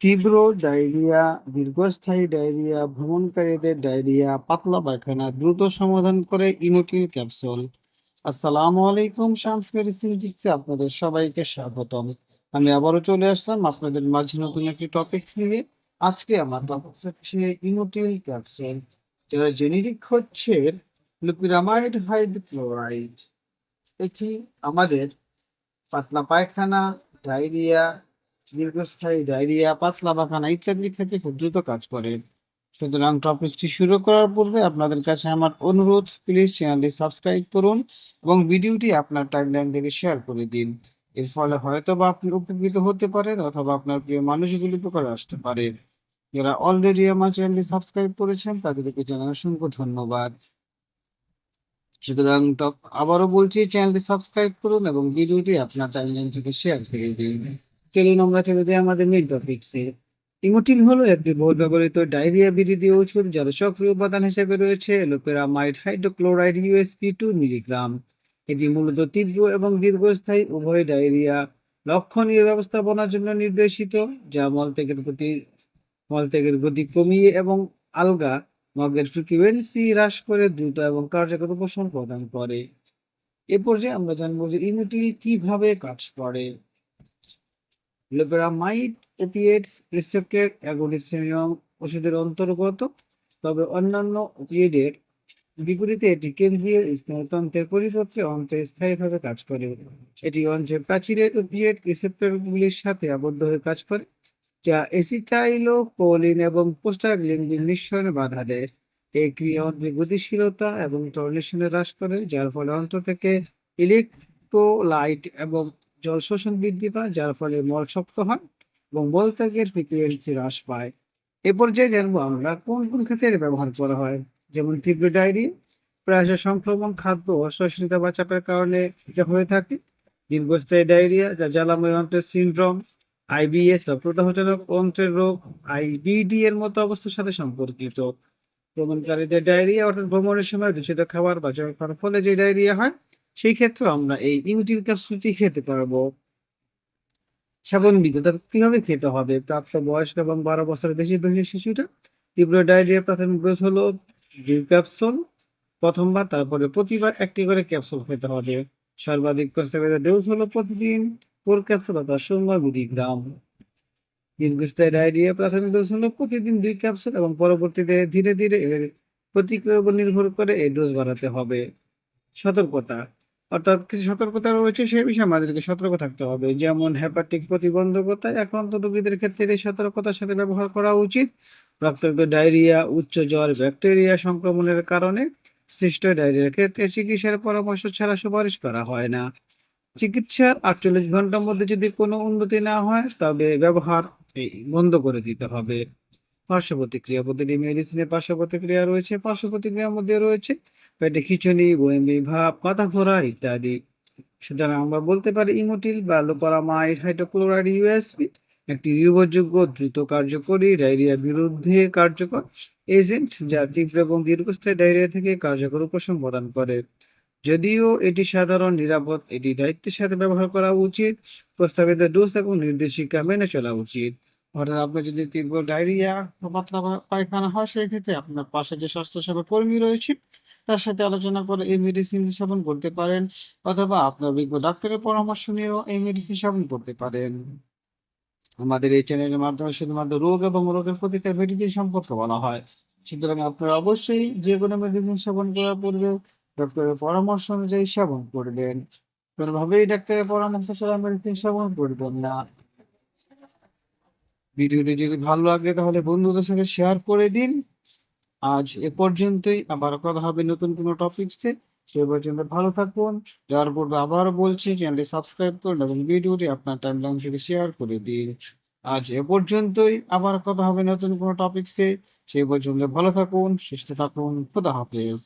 তীব্র ডায়রিয়া, দীর্ঘস্থায়ী ডায়রিয়া, ভ্রমণকারীদের ডায়রিয়া, পাতলা পায়খানা দ্রুত সমাধান করে ইনোটিল ক্যাপসুল। আসসালামু আলাইকুম শামস মেডিসিনটিক্সে আপনাদের সবাইকে স্বাগতম। আমি আবারও চলে আসলাম আপনাদের মাঝে নতুন একটি টপিকস নিয়ে। আজকে আমার টপিক হচ্ছে ইনোটিল ক্যাপসুল। যার জেনেরিক হচ্ছে লুপিরামাইড হাইড্রোক্লোরাইড। এটি আমাদের পাতলা পায়খানা, ডায়রিয়া, দীর্ঘস্থায়ী ডায়রিয়া, পাতলা পায়খানা ইত্যাদির ক্ষেত্রে খুব দ্রুত কাজ করে। সুতরাং টপিকটি শুরু করার পূর্বে আপনাদের কাছে আমার অনুরোধ প্লিজ চ্যানেলটি সাবস্ক্রাইব করুন এবং ভিডিওটি আপনার টাইমলাইন থেকে শেয়ার করে দিন। এর ফলে হয়তো বা আপনি উপকৃত হতে পারেন অথবা আপনার প্রিয় মানুষগুলি উপকারে আসতে পারে। যারা অলরেডি আমার চ্যানেলটি সাবস্ক্রাইব করেছেন তাদেরকে জানাই অসংখ্য ধন্যবাদ। সুতরাং আবারও বলছি চ্যানেলটি সাবস্ক্রাইব করুন এবং ভিডিওটি আপনার টাইমলাইন থেকে শেয়ার করে দিন। চলুন আমরা চলে যাই আমাদের মেইন টপিকসে। ইমোটিল হলো একটি বহুল ব্যবহৃত ডায়রিয়া বিরোধী ওষুধ যার সক্রিয় উপাদান হিসেবে রয়েছে loperamide hydrochloride USP two milligram. এটি মূলত তীব্র এবং দীর্ঘস্থায়ী উভয় ডায়রিয়া লক্ষণীয় ব্যবস্থাপনার জন্য নির্দেশিত, যা মলত্যাগের প্রতি, মলত্যাগের গতি কমিয়ে এবং আলগা মগের ফ্রিকুয়েন্সি হ্রাস করে দ্রুত এবং কার্যকর উপশম প্রদান করে। এ পর্যায়ে আমরা জানব যে ইমোটিল কীভাবে কাজ করে। লোপেরামাইড ওপিয়েটস রিসেপ্টর অ্যাগোনিস্ট ওষুধের অন্তর্গত, তবে অন্যান্য ওপিয়েডের বিপরীতে এটি কেন্দ্রীয় স্নায়ুতন্ত্রের পরিবর্তে অন্ত্রে স্থায়ীভাবে কাজ করে। এটি অন্ত্রের প্রাচীরের ওপিয়েড রিসেপ্টরগুলির সাথে আবদ্ধ হয়ে কাজ করে, যা এসিটাইলোকোলিন এবং প্রোস্টাগ্ল্যান্ডিন নিঃসরণে বাধা দেয়। এই ক্রিয়া অন্ত্রের গতিশীলতা এবং টর্নেশনে হ্রাস করে, যার ফলে অন্ত্র থেকে ইলেকট্রোলাইট এবং জল শোষণ বৃদ্ধি পায়, যার ফলে মল শক্ত হয় এবং মলত্যাগের ফ্রিকুয়েন্সি হ্রাস পায়। এ পর্যায়ে জানব আমরা কোন কোন ক্ষেত্রে ব্যবহার করা হয়। যেমন তীব্র ডায়রিয়া প্রায়শ সংক্রমণ, খাদ্য অসহিষ্ণুতা বা চাপের কারণে এটা হয়ে থাকে। দীর্ঘস্থায়ী ডায়রিয়া যা জ্বালাময় অন্ত্রের সিনড্রোম আইবিএস বা প্রদাহজনক অন্ত্রের রোগ আইবিডি এর মতো অবস্থার সাথে সম্পর্কিত। ভ্রমণকারীদের ডায়রিয়া অর্থাৎ ভ্রমণের সময় দূষিত খাবার বা জল ফলে যে ডায়রিয়া হয় সেই ক্ষেত্রে আমরা এই ইউটিল ক্যাপসুলটি খেতে পারব। সেবনবিধ তার কীভাবে খেতে হবে? প্রাপ্ত বয়স্ক এবং বারো বছরের বেশি বয়সী শিশুটা তীব্র ডায়রিয়া প্রাথমিক ডোজ হলো দুই ক্যাপসুল, প্রথমবার, তারপরে প্রতিবার একটি করে ক্যাপসুল খেতে হবে। সর্বাধিক ডোজ হলো প্রতিদিন ফোর ক্যাপসুল অর্থাৎ ষোলো মিলিগ্রাম দীর্ঘস্থায়ী ডায়রিয়া প্রাথমিক ডোজ হলো প্রতিদিন দুই ক্যাপসুল এবং পরবর্তীতে ধীরে ধীরে এর প্রতিক্রিয়ার উপর নির্ভর করে এই ডোজ বাড়াতে হবে। সতর্কতা। অর্থাৎ কিছু সতর্কতা রয়েছে সেই বিষয়ে আমাদেরকে সতর্ক থাকতে হবে। যেমন হেপাটিক প্রতিবন্ধকতা আক্রান্ত রোগীদের ক্ষেত্রে এই সতর্কতার সাথে ব্যবহার করা উচিত। রক্তাক্ত ডায়রিয়া, উচ্চ জ্বর, ব্যাকটেরিয়া সংক্রমণের কারণে সৃষ্ট ডায়রিয়ার ক্ষেত্রে চিকিৎসার পরামর্শ ছাড়া সুপারিশ করা হয় না। চিকিৎসার আটচল্লিশ ঘণ্টার মধ্যে যদি কোনো উন্নতি না হয়, তবে ব্যবহার বন্ধ করে দিতে হবে। পার্শ্ব প্রতিক্রিয়া প্রতিটি মেডিসিনের পার্শ্ব প্রতিক্রিয়া রয়েছে। পার্শ্ব প্রতিক্রিয়ার মধ্যে রয়েছে পেটে খিচুনি বমি ভাব মাথা ঘোরা ইত্যাদি। সুতরাং আমরা বলতে পারি ইমোটিল বা লোপারামাইড হাইড্রোক্লোরাইড ইউএসপি একটি নির্ভরযোগ্য দ্রুত কার্যকরী ডায়রিয়া বিরুদ্ধে কার্যকর এজেন্ট যা তীব্র এবং দীর্ঘস্থায়ী ডায়রিয়া থেকে কার্যকর উপশম প্রদান করে। যদিও এটি সাধারণ, নিরাপদ, এটি দায়িত্বের সাথে ব্যবহার করা উচিত, প্রস্তাবিত ডোজ এবং নির্দেশিকা মেনে চলা উচিত। অর্থাৎ আপনার যদি তীব্র ডায়রিয়া পায়খানা হয়, সেক্ষেত্রে আপনার পাশে যে স্বাস্থ্যসেবা কর্মী রয়েছে তার সাথে আলোচনা করে এই মেডিসিন সেবন করতে পারেন অথবা আপনার অভিজ্ঞ ডাক্তারের পরামর্শ নিয়েও এই মেডিসিন সেবন করতে পারেন। আমাদের এই চ্যানেলের মাধ্যমে শুধুমাত্র রোগ এবং রোগের প্রতিকার মেডিসিন সম্পর্কে বলা হয়। সুতরাং আপনারা অবশ্যই যে কোনো মেডিসিন সেবন করার পূর্বে ডক্টরের পরামর্শ অনুযায়ী সেবন করবেন কোনোভাবেই ডাক্তারের পরামর্শ ছাড়া মেডিসিন সেবন করবেন না। ভিডিওটি যদি ভালো লাগে তাহলে বন্ধুদের সাথে শেয়ার করে দিন। আজ এ পর্যন্তই। আবার কথা হবে নতুন কোনো টপিকসে সে পর্যন্ত ভালো থাকুন। যার পূর্বে আবারও বলছি চ্যানেলটি সাবস্ক্রাইব করুন এবং ভিডিওটি আপনার টাইম লাইন থেকে শেয়ার করে দিন। আজ এ পর্যন্তই। আবার কথা হবে নতুন কোনো টপিকসে সেই পর্যন্ত ভালো থাকুন, সুস্থ থাকুন। খুদা হাফেজ।